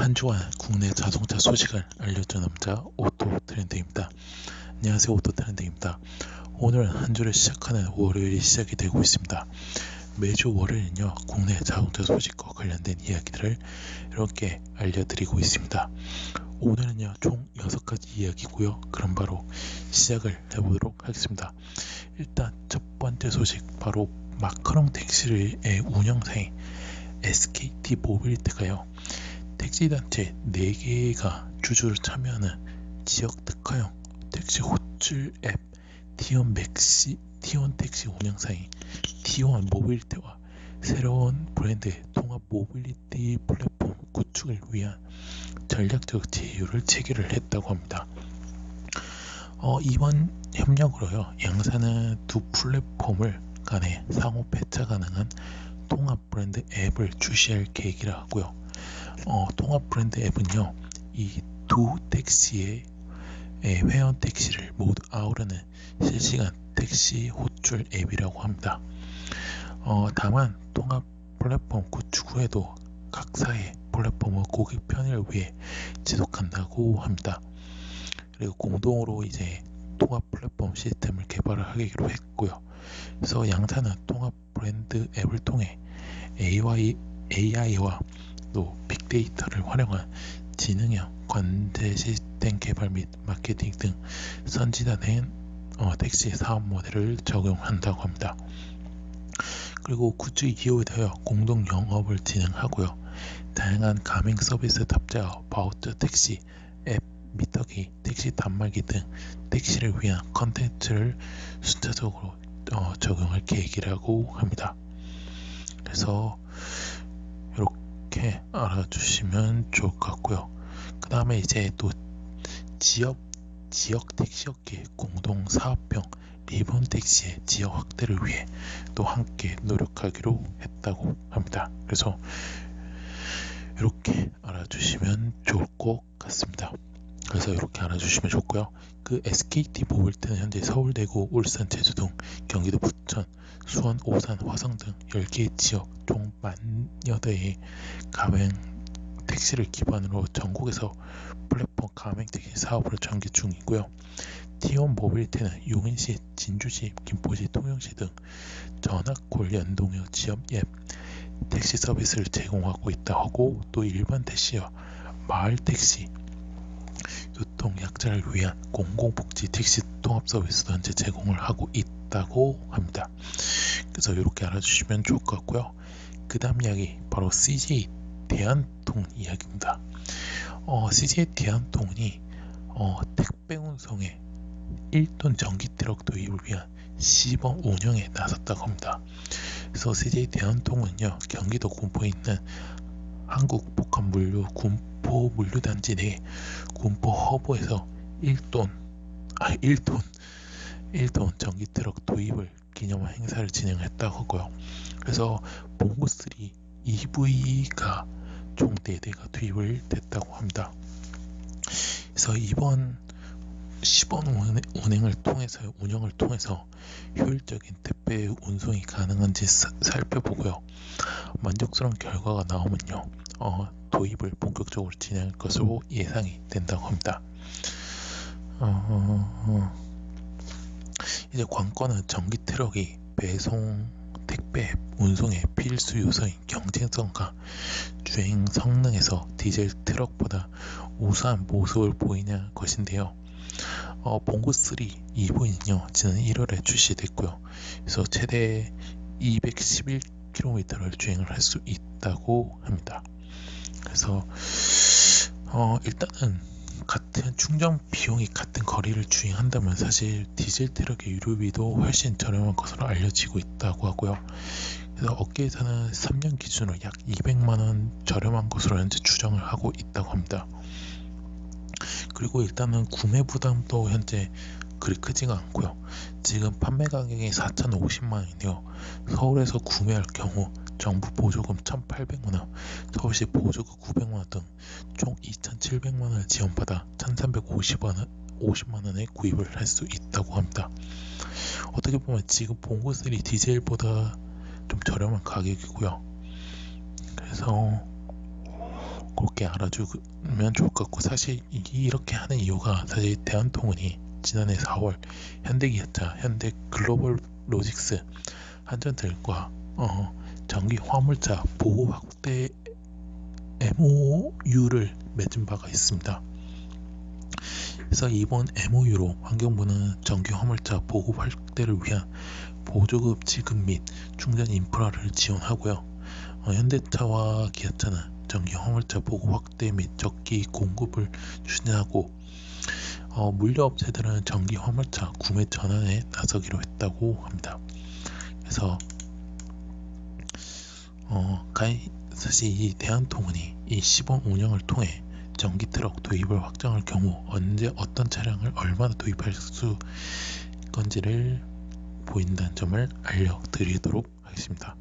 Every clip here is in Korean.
한 주간 국내 자동차 소식을 알려준 남자 오토 트렌드입니다. 안녕하세요 오토 트렌드입니다. 오늘은 한 주를 시작하는 월요일이 시작이 되고 있습니다. 매주 월요일은요 국내 자동차 소식과 관련된 이야기들을 이렇게 알려드리고 있습니다. 오늘은요 총 6가지 이야기고요. 그럼 바로 시작을 해보도록 하겠습니다. 일단 첫 번째 소식 바로 마카롱 택시의 운영사인 SKT 모빌리티가요 택시단체 4개가 주주로 참여하는 지역 특화형 택시 호출 앱 T1 맥시 T1 택시 운영사인 T1 모빌리티와 새로운 브랜드의 통합 모빌리티 플랫폼 구축을 위한 전략적 제휴를 체결을 했다고 합니다. 어, 이번 협력으로요 양사는 두 플랫폼을 간에 상호 배차 가능한 통합 브랜드 앱을 출시할 계획이라 하고요. 어, 통합 브랜드 앱은요 이 두 택시의 회원 택시를 모두 아우르는 실시간 택시 호출 앱이라고 합니다. 어, 다만 통합 플랫폼 구축 후에도 각사의 플랫폼의 고객 편의를 위해 지속한다고 합니다. 그리고 공동으로 이제 통합 플랫폼 시스템을 개발을 하기로 했고요. 그래서 양사는 통합 브랜드 앱을 통해 AI, AI와 또 빅데이터를 활용한 지능형 관제 시스템 개발 및 마케팅 등 선진화된 어, 택시 사업 모델을 적용한다고 합니다. 그리고 구축 이후에 되어 공동 영업을 진행하고요. 다양한 가맹 서비스 탑재와 바우처 택시, 앱, 미터기, 택시 단말기 등 택시를 위한 컨텐츠를 숫자적으로 어, 적용할 계획이라고 합니다. 그래서 이렇게 알아주시면 좋을 것 같고요. 그 다음에 이제 또 지역 지역 택시업계 공동 사업형 리본 택시의 지역 확대를 위해 또 함께 노력하기로 했다고 합니다. 그래서 이렇게 알아주시면 좋을 것 같습니다. 그래서 이렇게 알아주시면 좋고요. 그 SKT 모빌트는 현재 서울, 대구, 울산, 제주 등, 경기도 부천, 수원, 오산, 화성 등 10개의 지역 총 만여 대의 가맹 택시를 기반으로 전국에서 플랫폼 가맹 택시 사업을 전개 중이고요. T1 모빌리티는 용인시, 진주시, 김포시, 통영시 등 전학골 연동형 지역 앱 택시 서비스를 제공하고 있다 하고 또 일반 택시와 마을 택시, 교통 약자를 위한 공공복지 택시 통합 서비스도 현재 제공을 하고 있다고 합니다. 그래서 이렇게 알아주시면 좋을 것 같고요. 그 다음 이야기 바로 CJ 대한통 이야기입니다. 어, CJ 대한통운이 어, 택배 운송에 1톤 전기 트럭 도입을 위한 시범 운영에 나섰다고 합니다. 그래서 CJ 대한통운은요 경기도 군포에 있는 한국복합물류 군포 물류단지 내 군포 허브에서 1톤 아 1톤 1톤 전기 트럭 도입을 기념한 행사를 진행했다고 하고요. 그래서 봉고3 EV가 총 4대가 투입을 됐다고 합니다. 그래서 이번 시범 운행을 통해서 운영을 통해서 효율적인 택배 운송이 가능한지 사, 살펴보고요. 만족스러운 결과가 나오면요, 어, 도입을 본격적으로 진행할 것으로 예상이 된다고 합니다. 어, 어, 이제 관건은 전기 트럭이 배송 택배 운송의 필수 요소인 경쟁성과 주행 성능에서 디젤 트럭보다 우수한 모습을 보이냐 것인데요. 어, 봉고3 EV는요 지난 1월에 출시됐고요. 그래서 최대 211km를 주행을 할 수 있다고 합니다. 그래서 어, 일단은 같은 충전 비용이 같은 거리를 주행한다면 사실 디젤 트럭의 유류비도 훨씬 저렴한 것으로 알려지고 있다고 하고요. 그래서 업계에서는 3년 기준으로 약 200만 원 저렴한 것으로 현재 추정을 하고 있다고 합니다. 그리고 일단은 구매 부담도 현재 그리 크지가 않고요. 지금 판매 가격이 4,050만원이네요. 서울에서 구매할 경우 정부 보조금 1,800만 원, 서울시 보조금 900만 원 등 총 2,700만 원을 지원받아 1,350만 원 50만 원에 구입을 할 수 있다고 합니다. 어떻게 보면 지금 봉고3 디젤보다 좀 저렴한 가격이고요. 그래서 그렇게 알아주면 좋을 것 같고 사실 이- 이렇게 하는 이유가 사실 대한통운이 지난해 4월 현대기아차, 현대 글로벌 로직스, 한전들과 어, 전기 화물차 보호 확대 MOU를 맺은 바가 있습니다. 그래서 이번 MOU로 환경부는 전기 화물차 보호 확대를 위한 보조급 지급 및 충전 인프라를 지원하고요. 어, 현대차와 기아차는 전기 화물차 보호 확대 및 적기 공급을 추진하고 어, 물류업체들은 전기 화물차 구매 전환에 나서기로 했다고 합니다. 그래서 어, 가히 사실 이 대한통운이 이 시범 운영을 통해 전기 트럭 도입을 확정할 경우 언제 어떤 차량을 얼마나 도입할 수 건지를 보인다는 점을 알려드리도록 하겠습니다.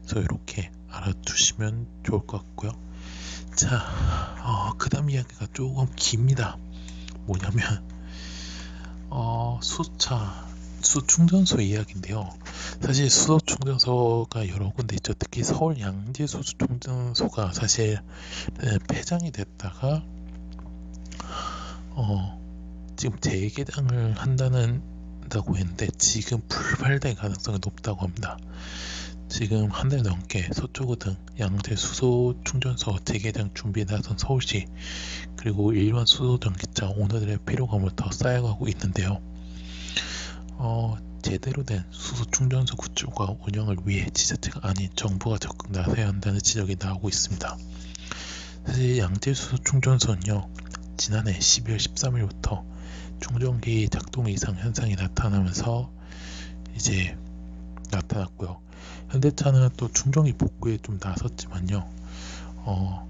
그래서 이렇게 알아두시면 좋을 것 같고요. 자, 어, 그 다음 이야기가 조금 깁니다. 뭐냐면 어, 수차 수충전소 이야기인데요. 사실 수소 충전소가 여러 군데 있죠. 특히 서울 양재 수소 충전소가 사실 에, 폐장이 됐다가 어, 지금 재개장을 한다는 다고 했는데 지금 불발될 가능성이 높다고 합니다. 지금 한 달 넘게 서초구 등 양재 수소 충전소 재개장 준비에 나선 서울시 그리고 일반 수소 전기차 오너들의 피로감을 더 쌓여가고 있는데요. 어, 제대로 된 수소 충전소 구축과 운영을 위해 지자체가 아닌 정부가 적극 나서야 한다는 지적이 나오고 있습니다. 사실 양재 수소 충전소는요, 지난해 12월 13일부터 충전기 작동 이상 현상이 나타나면서 이제 나타났고요. 현대차는 또 충전기 복구에 좀 나섰지만요. 어,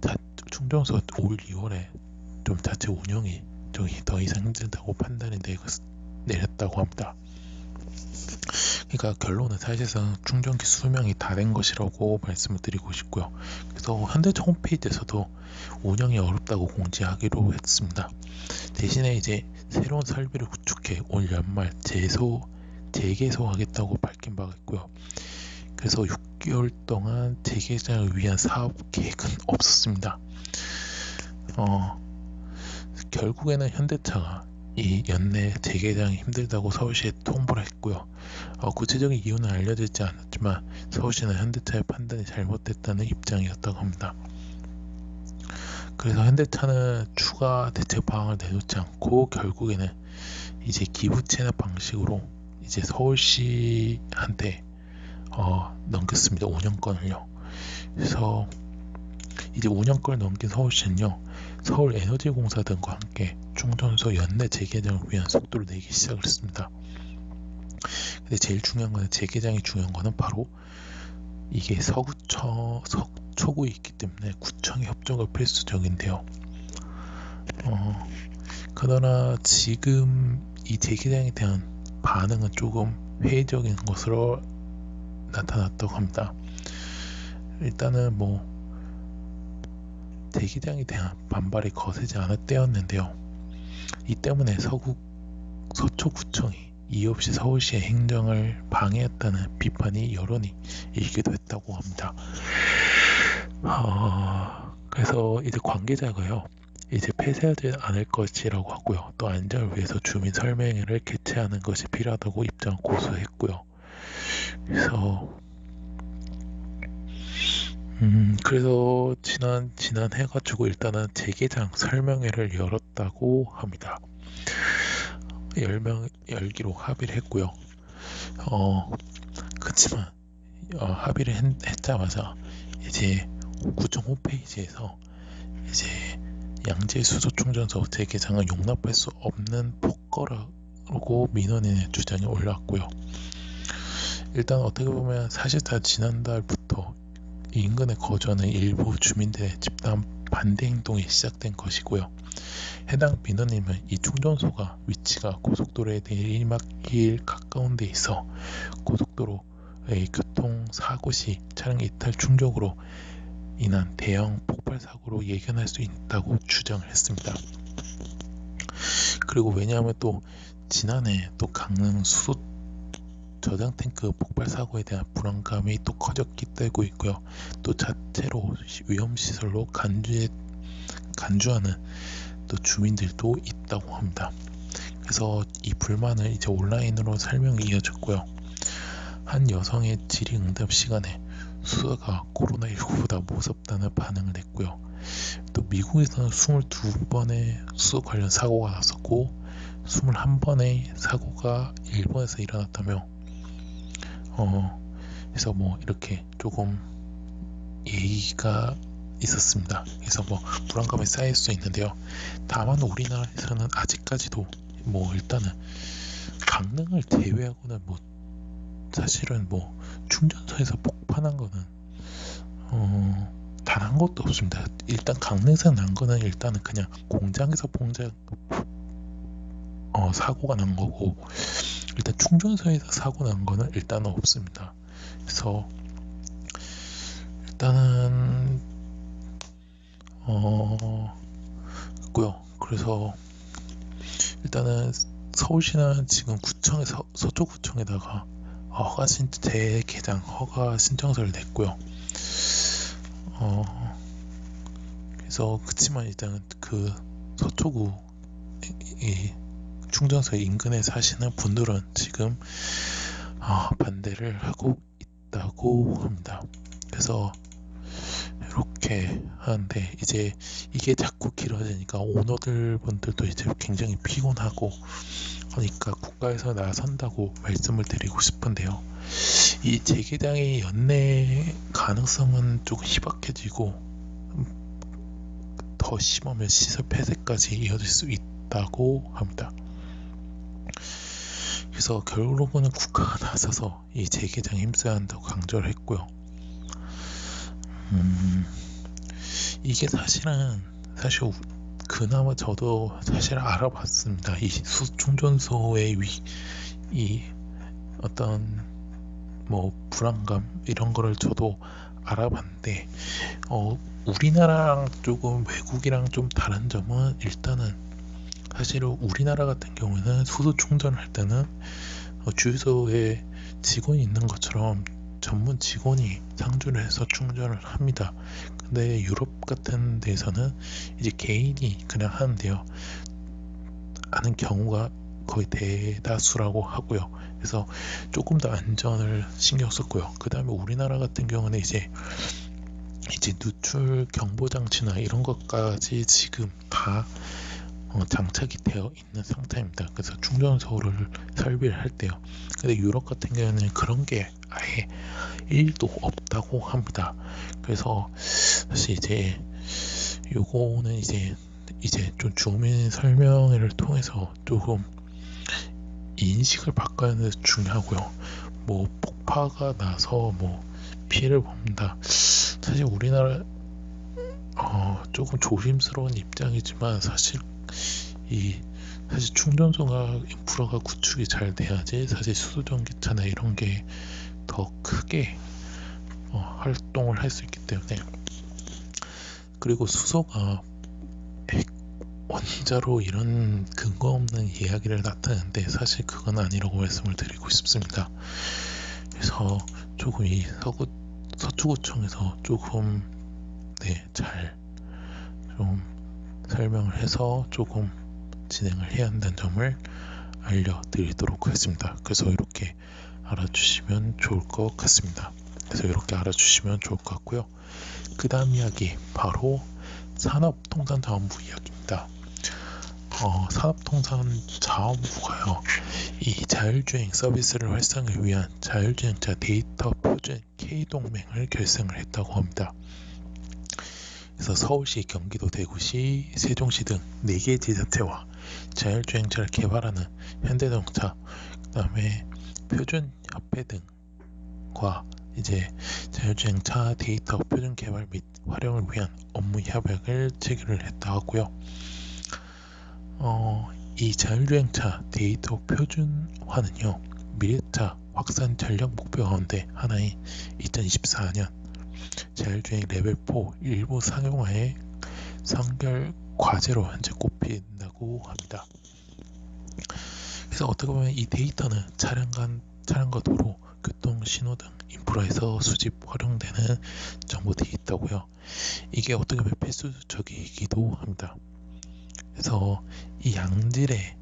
자, 충전소 올 2월에 좀 자체 운영이 더 이상 힘들다고 판단이 내, 내렸다고 합니다. 그러니까 결론은 사실상 충전기 수명이 다 된 것이라고 말씀을 드리고 싶고요. 그래서 현대차 홈페이지에서도 운영이 어렵다고 공지하기로 했습니다. 대신에 이제 새로운 설비를 구축해 올 연말 재소 재개소하겠다고 밝힌 바가 있고요. 그래서 6개월 동안 재개장을 위한 사업 계획은 없었습니다. 어, 결국에는 현대차가 이 연내 재개장이 힘들다고 서울시에 통보를 했고요. 어, 구체적인 이유는 알려지지 않았지만 서울시는 현대차의 판단이 잘못됐다는 입장이었다고 합니다. 그래서 현대차는 추가 대책 방안을 내놓지 않고 결국에는 이제 기부 체납 방식으로 이제 서울시한테 어, 넘겼습니다. 5년권을요. 그래서 이제 5년권을 넘긴 서울시는요. 서울에너지공사 등과 함께 충전소 연내 재개장을 위한 속도를 내기 시작을 했습니다. 근데 제일 중요한 거는 재개장이 중요한 거는 바로 이게 서구청 서초구에 있기 때문에 구청의 협조가 필수적인데요. 어, 그러나 지금 이 재개장에 대한 반응은 조금 회의적인 것으로 나타났다고 합니다. 일단은 뭐 대기장에 대한 반발이 거세지 않을 때였는데요. 이 때문에 서구 서초구청이 이유 없이 서울시의 행정을 방해했다는 비판이 여론이 일기도 했다고 합니다. 어, 그래서 이제 관계자가요. 이제 폐쇄하지 않을 것이라고 하고요. 또 안전을 위해서 주민 설명회를 개최하는 것이 필요하다고 입장을 고수했고요. 그래서 음, 그래서 지난 지난 해가지고 일단은 재개장 설명회를 열었다고 합니다. 열명 열기로 합의를 했고요. 어, 그렇지만 어, 합의를 했, 했자마자 이제 구청 홈페이지에서 이제 양재 수소 충전소 재개장은 용납할 수 없는 폭거라고 민원인의 주장이 올라왔고요. 일단 어떻게 보면 사실상 지난달부터 인근에 거주하는 일부 주민들의 집단 반대 행동이 시작된 것이고요. 해당 민원인은 이 충전소가 위치가 고속도로에 내리막길 가까운 데 있어 고속도로의 교통사고 시 차량 이탈 충격으로 인한 대형 폭발 사고로 예견할 수 있다고 주장을 했습니다. 그리고 왜냐하면 또 지난해 또 강릉 수소 저장 탱크 폭발 사고에 대한 불안감이 또 커졌기 때고 있고요. 또 자체로 위험 시설로 간주해 간주하는 또 주민들도 있다고 합니다. 그래서 이 불만을 이제 온라인으로 설명이 이어졌고요. 한 여성의 질의응답 시간에 수어가 코로나19보다 무섭다는 반응을 냈고요. 또 미국에서는 22번의 수어 관련 사고가 났었고 21번의 사고가 일본에서 일어났다며 어 그래서 뭐 이렇게 조금 얘기가 있었습니다. 그래서 뭐 불안감이 쌓일 수 있는데요. 다만 우리나라에서는 아직까지도 뭐 일단은 강릉을 제외하고는 뭐 사실은 뭐 충전소에서 폭발한 거는 어 단 한 것도 없습니다. 일단 강릉에서 난 거는 일단은 그냥 공장에서 봉자 어 사고가 난 거고 일단 충전소에서 사고 난 거는 일단은 없습니다. 그래서 일단은 어 있고요. 그래서 일단은 서울시는 지금 구청에 서 서초구청에다가 허가 신 재개장 허가 신청서를 냈고요. 어 그래서 그치만 일단 그 서초구 이 충전소 인근에 사시는 분들은 지금 어, 반대를 하고 있다고 합니다. 그래서 이렇게 하는데 이제 이게 자꾸 길어지니까 오너들 분들도 이제 굉장히 피곤하고 그러니까 국가에서 나선다고 말씀을 드리고 싶은데요. 이 재개장의 연내 가능성은 조금 희박해지고 더 심하면 시설 폐쇄까지 이어질 수 있다고 합니다. 그래서 결국은 국가가 나서서 이 재개장 힘써야 한다고 강조를 했고요. 음, 이게 사실은 사실 그나마 저도 사실 알아봤습니다. 이 수충전소의 위, 이 어떤 뭐 불안감 이런 거를 저도 알아봤는데 어, 우리나라랑 조금 외국이랑 좀 다른 점은 일단은 사실 우리나라 같은 경우에는 수소 충전을 할 때는 어, 주유소에 직원이 있는 것처럼 전문 직원이 상주를 해서 충전을 합니다. 근데 유럽 같은 데서는 이제 개인이 그냥 하는데요. 하는 경우가 거의 대다수라고 하고요. 그래서 조금 더 안전을 신경 썼고요. 그 다음에 우리나라 같은 경우는 이제 이제 누출 경보 장치나 이런 것까지 지금 다 어, 장착이 되어 있는 상태입니다. 그래서 충전소를 설비를 할 때요. 근데 유럽 같은 경우는 그런 게 아예 1도 없다고 합니다. 그래서 사실 이제 요거는 이제 이제 좀 주민 설명회를 통해서 조금 인식을 바꿔야 하는 데 중요하고요. 뭐 폭파가 나서 뭐 피해를 본다. 사실 우리나라 어, 조금 조심스러운 입장이지만 사실 이 사실 충전소가 인프라가 구축이 잘 돼야지 사실 수소전기차나 이런 게 더 크게 어, 활동을 할 수 있기 때문에 그리고 수소가 핵 원자로 이런 근거 없는 이야기를 나타내는데 사실 그건 아니라고 말씀을 드리고 싶습니다. 그래서 조금 이 서구 서초구청에서 조금 네 잘 좀 설명을 해서 조금 진행을 해야 한다는 점을 알려드리도록 하겠습니다. 그래서 이렇게 알아주시면 좋을 것 같습니다. 그래서 이렇게 알아주시면 좋을 것 같고요. 그 다음 이야기 바로 산업통상자원부 이야기입니다. 어, 산업통상자원부가요 이 자율주행 서비스를 활성화를 위한 자율주행차 데이터 표준 K동맹을 결성을 했다고 합니다. 그래서 서울시, 경기도, 대구시, 세종시 등 4개 지자체와 자율주행차를 개발하는 현대자동차, 그 다음에 표준협회 등과 이제 자율주행차 데이터 표준 개발 및 활용을 위한 업무 협약을 체결을 했다 하고요. 어, 이 자율주행차 데이터 표준화는요, 미래차 확산 전략 목표 가운데 하나인 2024년 자율주행 레벨 4 일부 상용화의 선결 과제로 현재 꼽힌다고 합니다. 그래서 어떻게 보면 이 데이터는 차량 간 차량과 도로, 교통, 신호 등 인프라에서 수집 활용되는 정보들이 있다고요. 이게 어떻게 보면 필수적이기도 합니다. 그래서 이 양질의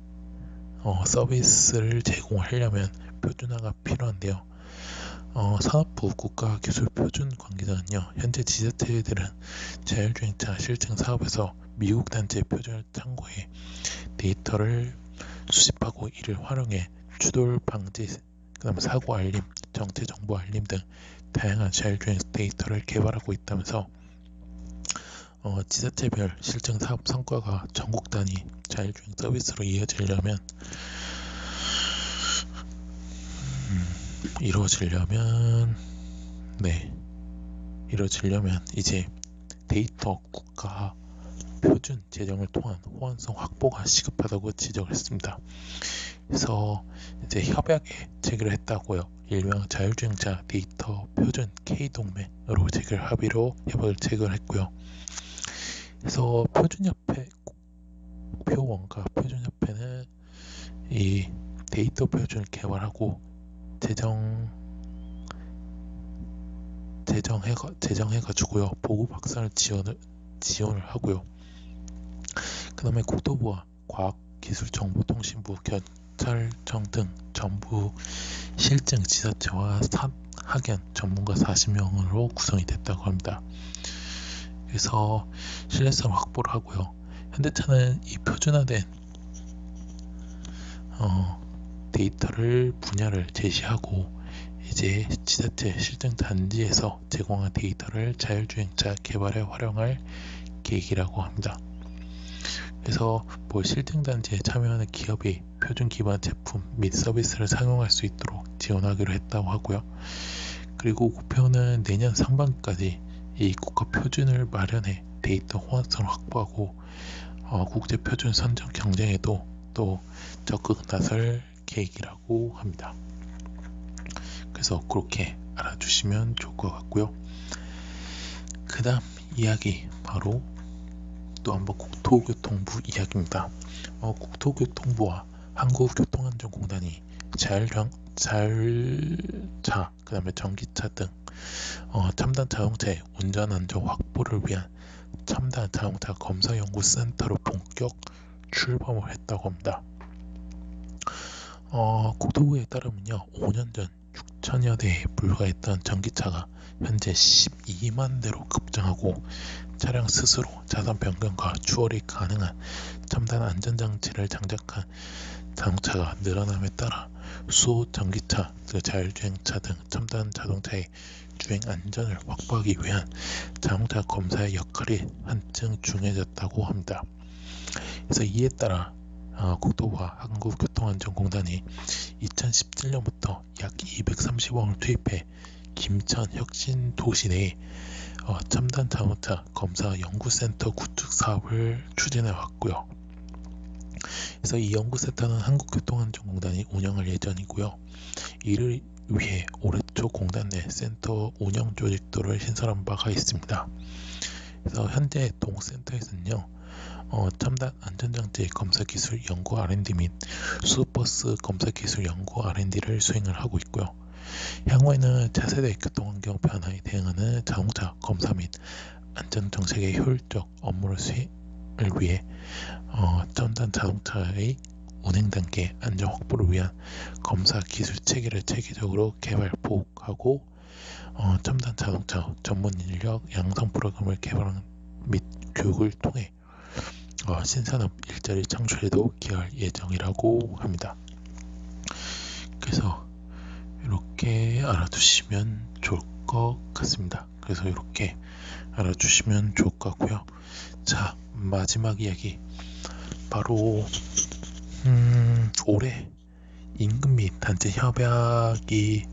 어, 서비스를 제공하려면 표준화가 필요한데요. 어, 산업부 국가기술표준 관계자는요, 현재 지자체들은 자율주행차 실증 사업에서 미국 단체 표준을 참고해 데이터를 수집하고 이를 활용해 추돌 방지, 그다음 사고 알림, 정체 정보 알림 등 다양한 자율주행 데이터를 개발하고 있다면서 어, 지자체별 실증 사업 성과가 전국 단위 자율주행 서비스로 이어지려면 음, 이루어지려면 네 이루어지려면 이제 데이터 국가 표준 제정을 통한 호환성 확보가 시급하다고 지적했습니다. 그래서 이제 협약에 체결했다고요. 일명 자율주행차 데이터 표준 K 동맹으로 체결 합의로 협약을 체결했고요. 그래서 표준협회 표원과 표준협회는 이 데이터 표준을 개발하고 제정 제정해 제정해 가지고요 보급 확산을 지원을 지원을 하고요. 그 다음에 국토부와 과학기술정보통신부 경찰청 등 정부 실증 지자체와 학연 전문가 40명으로 구성이 됐다고 합니다. 그래서 신뢰성 확보를 하고요. 현대차는 이 표준화된 어, 데이터를 분야를 제시하고 이제 지자체 실증 단지에서 제공한 데이터를 자율주행차 개발에 활용할 계획이라고 합니다. 그래서 뭐 실증 단지에 참여하는 기업이 표준 기반 제품 및 서비스를 상용할 수 있도록 지원하기로 했다고 하고요. 그리고 국표는 내년 상반기까지 이 국가 표준을 마련해 데이터 호환성을 확보하고 어, 국제 표준 선정 경쟁에도 또 적극 나설 계획이라고 합니다. 그래서 그렇게 알아주시면 좋을 것 같고요. 그 다음 이야기 바로 또 한번 국토교통부 이야기입니다. 어, 국토교통부와 한국교통안전공단이 자율형, 자율차, 그 다음에 전기차 등 어, 첨단 자동차의 운전 안전 확보를 위한 첨단 자동차 검사 연구센터로 본격 출범을 했다고 합니다. 어, 국토부에 따르면요, 5년 전 6천여 대에 불과했던 전기차가 현재 12만 대로 급증하고 차량 스스로 자산 변경과 추월이 가능한 첨단 안전장치를 장착한 자동차가 늘어남에 따라 수호 전기차, 자율주행차 등 첨단 자동차의 주행 안전을 확보하기 위한 자동차 검사의 역할이 한층 중요해졌다고 합니다. 그래서 이에 따라 어, 국토부와 한국교통안전공단이 2017년부터 약 230억을 투입해 김천 혁신 도시 내에 어, 첨단 자동차 검사 연구센터 구축 사업을 추진해 왔고요. 그래서 이 연구센터는 한국교통안전공단이 운영할 예정이고요. 이를 위해 올해 초 공단 내 센터 운영 조직도를 신설한 바가 있습니다. 그래서 현재 동센터에서는요. 어, 첨단 안전장치 검사 기술 연구 R&D 및 수버스 검사 기술 연구 R&D를 수행을 하고 있고요. 향후에는 차세대 교통환경 변화에 대응하는 자동차 검사 및 안전 정책의 효율적 업무를 수행을 위해 어, 첨단 자동차의 운행 단계 안전 확보를 위한 검사 기술 체계를 체계적으로 개발 보급하고 어, 첨단 자동차 전문 인력 양성 프로그램을 개발하는 및 교육을 통해 어, 신산업 일자리 창출에도 기여할 예정이라고 합니다. 그래서 이렇게 알아두시면 좋을 것 같습니다. 그래서 이렇게 알아주시면 좋을 것 같고요. 자 마지막 이야기 바로 음, 올해 임금 및 단체 협약이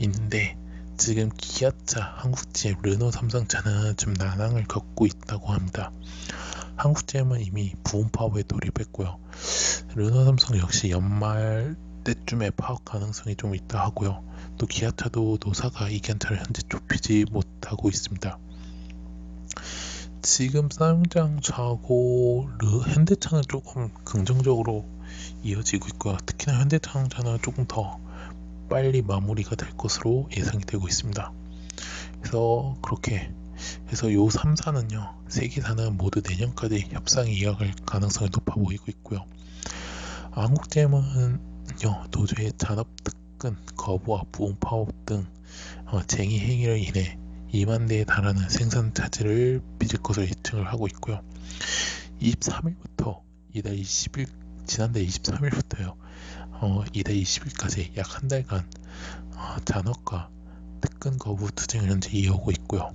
있는데 지금 기아차, 한국제, 르노, 삼성차는 좀 난항을 겪고 있다고 합니다. 한국제는 이미 부분 파업에 돌입했고요. 르노, 삼성 역시 연말 때쯤에 파업 가능성이 좀 있다 하고요. 또 기아차도 노사가 이견차를 현재 좁히지 못하고 있습니다. 지금 쌍용자하고 현대차는 조금 긍정적으로 이어지고 있고요. 특히나 현대자동차는 조금 더 빨리 마무리가 될 것으로 예상이 되고 있습니다. 그래서 그렇게 해서 요 3사는요, 세 기사는 모두 내년까지 협상이 이어갈 가능성이 높아 보이고 있고요. 한국제문은요, 노조의 잔업 특근, 거부와 부응 파업 등 어, 쟁의 행위를 인해 2만 대에 달하는 생산 차질을 빚을 것으로 예측을 하고 있고요. 23일부터 이달 20일 지난달 23일부터요. 어, 이달 20일까지 약 한 달간 어, 잔업과 특근 거부 투쟁을 현재 이어오고 있고요.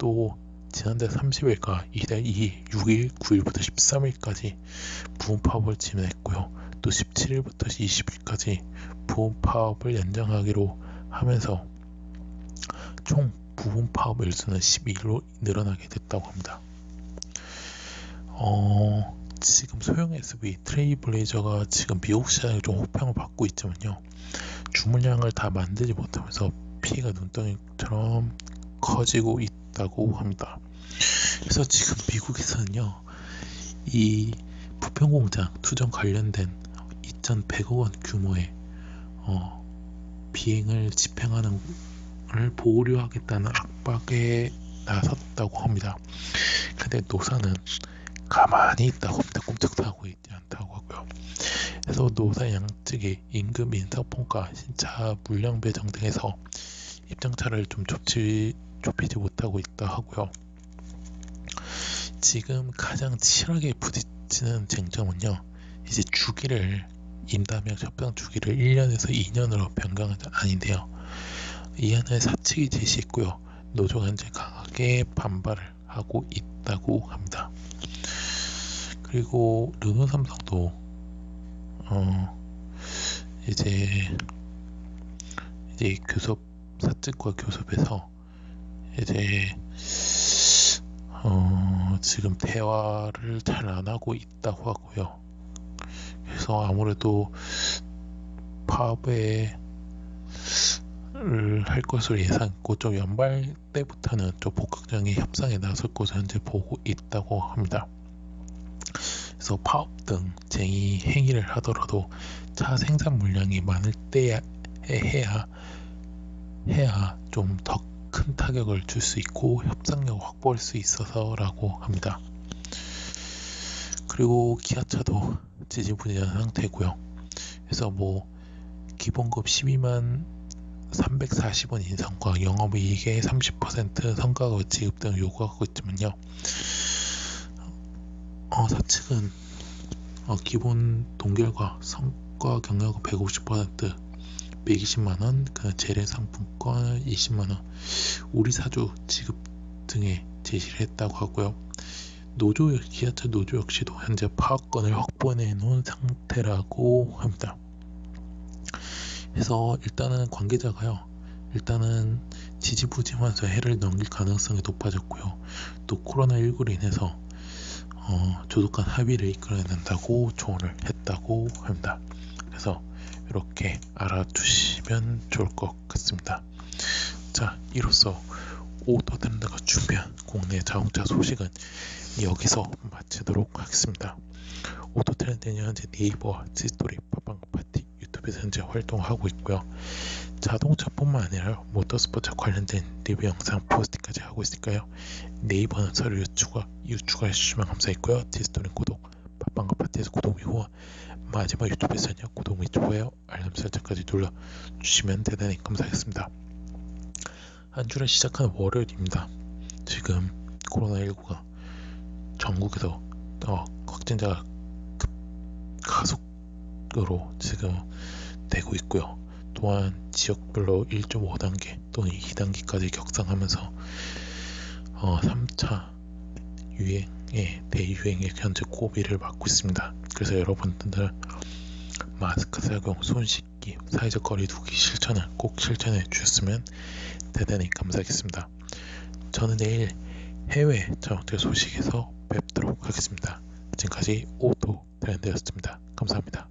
또 지난달 30일과 이달 2일, 6일, 9일부터 13일까지 부분 파업을 진행했고요. 또 17일부터 20일까지 부분 파업을 연장하기로 하면서 총 부분 파업 일수는 12일로 늘어나게 됐다고 합니다. 어, 지금 소형 SUV 트레이블레이저가 지금 미국 시장에 좀 호평을 받고 있지만요. 주문량을 다 만들지 못하면서 피해가 눈덩이처럼 커지고 있 다고 합니다. 그래서 지금 미국에서는요, 이 부평 공장 투정 관련된 2,100억 원 규모의 어, 비행을 집행하는 을 보류하겠다는 압박에 나섰다고 합니다. 근데 노사는 가만히 있다고. 꼼짝도 하고 있지 않다고 하고요. 그래서 노사 양측이 임금 인상평가, 신차 물량 배정 등에서 입장차를 좀 좁지, 좁히지 못하고 있다 하고요. 지금 가장 치열하게 부딪히는 쟁점은요. 이제 주기를 임담형 협상 주기를 1년에서 2년으로 변경한 아닌데요. 이안을 사측이 제시했고요. 노조가 현재 강하게 반발을 하고 있다고 합니다. 그리고 르노 삼성도 어 이제 이제 교섭 사측과 교섭에서 이제 어 지금 대화를 잘 안 하고 있다고 하고요. 그래서 아무래도 파업에 할 것으로 예상했고 좀 연말 때부터는 좀 복합적인 협상에 나설 것으로 현재 보고 있다고 합니다. 그래서 파업 등 쟁의 행위를 하더라도 차 생산 물량이 많을 때에 해야 해야 좀더 큰 타격을 줄 수 있고 협상력 확보할 수 있어서라고 합니다. 그리고 기아차도 지지부진한 상태고요. 그래서 뭐 기본급 12만 340원 인상과 영업이익의 30% 성과급 지급 등을 요구하고 있지만요. 어, 사측은 어, 기본 동결과 성과 경력급 150% 120만원, 그 재래 상품권 20만원, 우리 사주 지급 등에 제시를 했다고 하고요. 노조 기아차 노조 역시도 현재 파업권을 확보해 놓은 상태라고 합니다. 그래서 일단은 관계자가요. 일단은 지지부진하면서 해를 넘길 가능성이 높아졌고요. 또 코로나19로 인해서 어, 조속한 합의를 이끌어야 된다고 조언을 했다고 합니다. 그래서 이렇게 알아두시면 좋을 것 같습니다. 자, 이로써 오토텐더가 준비한 국내 자동차 소식은 여기서 마치도록 하겠습니다. 오토트렌드는 현재 네이버와 지스토리, 팟빵 파티, 유튜브에서 현재 활동하고 있고요. 자동차뿐만 아니라 모터스포츠 관련된 리뷰 영상 포스팅까지 하고 있으니까요. 네이버는 서류 유추가 유추가 해 주시면 감사했고요. 디스토리 구독, 팟빵과 파티에서 구독 이후 마지막 유튜브에서는요 구독 및 좋아요, 알람 설정까지 눌러 주시면 대단히 감사하겠습니다. 한 주를 시작한 월요일입니다. 지금 코로나19가 전국에서 어, 확진자가 급 가속으로 지금 되고 있고요. 또한 지역별로 1.5단계 또는 2단계까지 격상하면서 어, 3차 유행의 대유행의 현재 고비를 맞고 있습니다. 그래서 여러분들 마스크 착용, 손 씻기, 사회적 거리 두기 실천을 꼭 실천해 주셨으면 대단히 감사하겠습니다. 저는 내일 해외 자동차 소식에서 뵙도록 하겠습니다. 지금까지 오토 트렌드였습니다. 감사합니다.